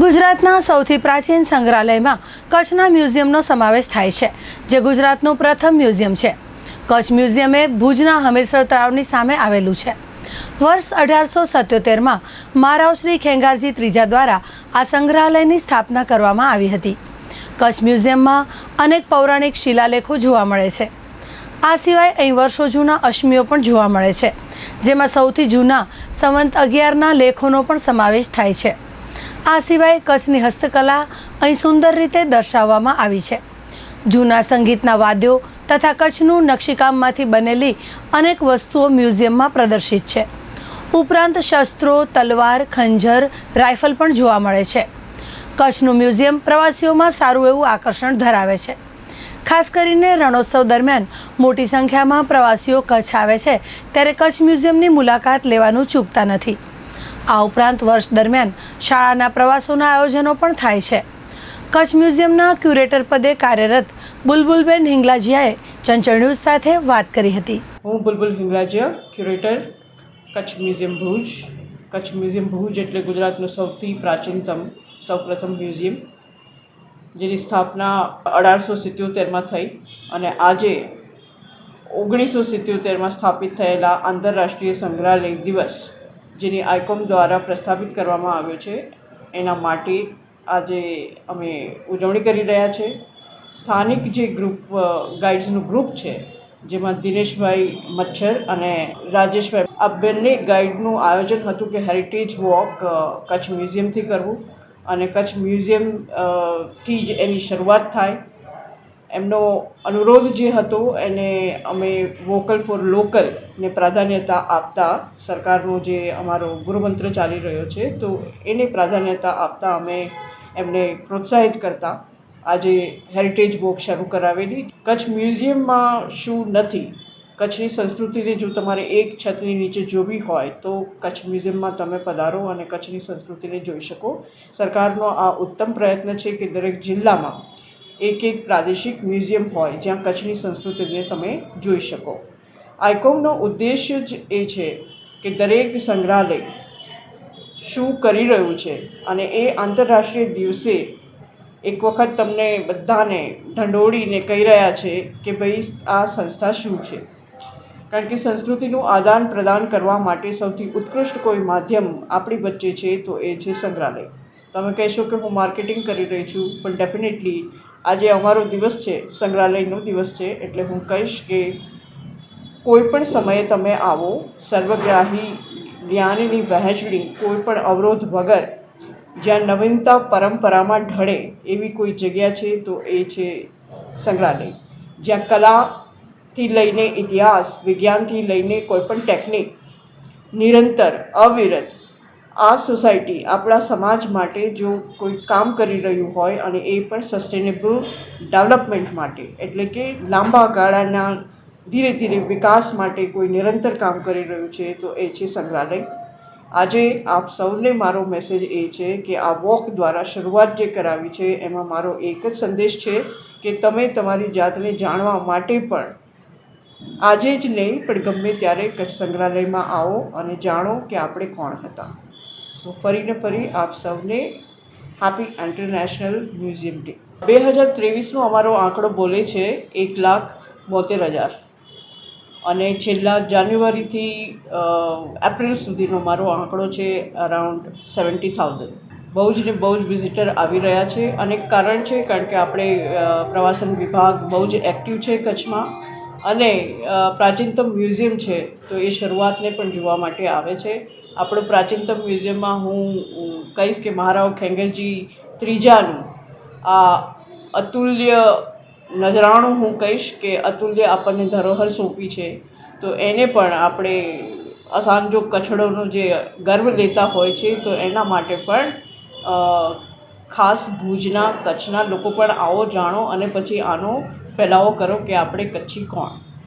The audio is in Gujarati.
ગુજરાતના સૌથી પ્રાચીન સંગ્રહાલયમાં કચ્છના મ્યુઝિયમનો સમાવેશ થાય છે, જે ગુજરાતનું પ્રથમ મ્યુઝિયમ છે. કચ્છ મ્યુઝિયમ ભુજના હમીરસર તળાવની સામે આવેલું છે. વર્ષ અઢારસો સત્યોતેરમાં મહારાવ શ્રી ખેંગારજી ત્રીજા દ્વારા આ સંગ્રહાલયની સ્થાપના કરવામાં આવી હતી. કચ્છ મ્યુઝિયમમાં અનેક પૌરાણિક શિલાલેખો જોવા મળે છે. આ સિવાય અહીં વર્ષો જૂના અશ્મિઓ પણ જોવા મળે છે, જેમાં સૌથી જૂના સંવંત અગિયારના લેખોનો પણ સમાવેશ થાય છે. આ સિવાય કચ્છની હસ્તકલા અહીં સુંદર રીતે દર્શાવવામાં આવી છે. જૂના સંગીતના વાદ્યો તથા કચ્છનું નકશીકામમાંથી બનેલી અનેક વસ્તુઓ મ્યુઝિયમમાં પ્રદર્શિત છે. ઉપરાંત શસ્ત્રો, તલવાર, ખંજર રાઇફલ પણ જોવા મળે છે. કચ્છનું મ્યુઝિયમ પ્રવાસીઓમાં સારું એવું આકર્ષણ ધરાવે છે. ખાસ કરીને રણોત્સવ દરમિયાન મોટી સંખ્યામાં પ્રવાસીઓ કચ્છ આવે છે, ત્યારે કચ્છ મ્યુઝિયમની મુલાકાત લેવાનું ચૂકતા નથી. આ ઉપરાંત વર્ષ દરમિયાન શાળાના પ્રવાસોના આયોજનો પણ થાય છે. કચ્છ મ્યુઝિયમના ક્યુરેટર પદે કાર્યરત બુલબુલબેન હિંગલાજીયાએ ચંચળ ન્યૂઝ સાથે વાત કરી હતી. હું Bulbul Hingrajiya curator, Kutch museum Bhuj. Kutch museum Bhuj એટલે ગુજરાતનું સૌથી પ્રાચીનતમ, સૌપ્રથમ મ્યુઝિયમ, જેની સ્થાપના અઢારસો સિત્યોતેરમાં થઈ અને આજે ઓગણીસો સિત્યોતેરમાં સ્થાપિત થયેલા આંતરરાષ્ટ્રીય સંગ્રહાલય દિવસ જેની આઇકોમ દ્વારા પ્રસ્થાપિત કરવામાં આવ્યો છે. એના માટે આજે અમે ઉજવણી કરી રહ્યા છે. સ્થાનિક જે ગ્રુપ ગાઈડ્સનું ગ્રુપ છે, જેમાં દિનેશભાઈ મચ્છર અને રાજેશભાઈ, આ બંને ગાઈડનું આયોજન હતું કે હેરિટેજ વોક કચ્છ મ્યુઝિયમથી કરવું. અને કચ્છ મ્યુઝિયમથી જ એની શરૂઆત થાય. એમનો અનુરોધ જે હતો એને અમે વોકલ ફોર લોકલ ને પ્રાધાન્યતા આપતા સરકારનો જે અમારો ગૃહમંત્ર ચાલી રહ્યો છે, તો એને પ્રાધાન્યતા આપતા અમે એમને પ્રોત્સાહિત કરતા. આજે હેરિટેજ વોક શરૂ કરાવેલી. કચ્છ મ્યુઝિયમમાં શું નથી? કચ્છની સંસ્કૃતિને જો તમારે એક છતની નીચે જોવી હોય, તો કચ્છ મ્યુઝિયમમાં તમે પધારો અને કચ્છની સંસ્કૃતિને જોઈ શકો. સરકારનો આ ઉત્તમ પ્રયત્ન છે કે દરેક જિલ્લામાં એક એક પ્રાદેશિક મ્યુઝિયમ હોય જ્યાં કચ્છની સંસ્કૃતિને તમે જોઈ શકો. આઇકોમનો ઉદ્દેશ્ય જ એ છે કે દરેક સંગ્રહાલય શું કરી રહ્યું છે અને એ આંતરરાષ્ટ્રીય દિવસે એક વખત તમને બધાને ઢંઢોળીને કહી રહ્યા છે કે ભાઈ આ સંસ્થા શું છે. કારણ કે સંસ્કૃતિનું આદાન પ્રદાન કરવા માટે સૌથી ઉત્કૃષ્ટ કોઈ માધ્યમ આપણી વચ્ચે છે તો એ છે સંગ્રહાલય. તમે કહેશો કે હું માર્કેટિંગ કરી રહી છું, પણ ડેફિનેટલી આજે અમારો દિવસ છે, સંગ્રહાલયનો દિવસ છે, એટલે હું કહીશ કે કોઈપણ સમયે તમે આવો, સર્વગ્રાહી જ્ઞાનની વહેંચણી, કોઈ પણ અવરોધ વગર, જ્યાં નવીનતા પરંપરામાં ઢળે એવી કોઈ જગ્યા છે, તો એ છે સંગ્રહાલય. જ્યાં કલાથી લઈને ઇતિહાસ, વિજ્ઞાનથી લઈને કોઈપણ ટેકનિક, નિરંતર, અવિરત આ સોસાયટી આપણા સમાજ માટે જો કોઈ કામ કરી રહ્યું હોય અને એ પણ સસ્ટેનેબલ ડેવલપમેન્ટ માટે, એટલે કે લાંબા ગાળાના ધીરે ધીરે વિકાસ માટે કોઈ નિરંતર કામ કરી રહ્યું છે, તો એ છે સંગ્રહાલય. આજે આપ સૌને મારો મેસેજ એ છે કે આ વોક દ્વારા શરૂઆત જે કરાવી છે, એમાં મારો એક જ સંદેશ છે કે તમે તમારી જાતને જાણવા માટે પણ આજે જ નહીં, પણ ગમે ત્યારે કચ્છ સંગ્રહાલયમાં આવો અને જાણો કે આપણે કોણ હતા. સો ફરીને ફરી આપ સૌને હેપી ઇન્ટરનેશનલ મ્યુઝિયમ ડે બે હજાર ત્રેવીસનો અમારો આંકડો બોલે છે એક લાખ બોતેર હજાર. અને છેલ્લા જાન્યુઆરીથી એપ્રિલ સુધીનો મારો આંકડો છે અરાઉન્ડ સેવન્ટી થાઉઝન્ડ. બહુ જ ને બહુ જ વિઝિટર આવી રહ્યા છે. અને કારણ છે કારણ કે આપણે પ્રવાસન વિભાગ બહુ જ એક્ટિવ છે કચ્છમાં. અને પ્રાચીનતમ મ્યુઝિયમ છે, તો એ શરૂઆતને પણ જોવા માટે આવે છે. આપણું પ્રાચીનતમ મ્યુઝિયમમાં હું કહીશ કે મહારાવ ખેંગરજી ત્રીજાનું, આ, અતુલ્ય નજરાણું હું કહીશ કે અતુલ્ય આપણને ધરોહર સોંપી છે. તો એને પણ આપણે અસાંજો કચ્છડોનો જે ગર્વ લેતા હોય છે, તો એના માટે પણ ખાસ ભુજના, કચ્છના લોકો પણ આવો જાણો અને પછી આનો ફેલાવો કરો કે આપણે કચ્છી કોણ.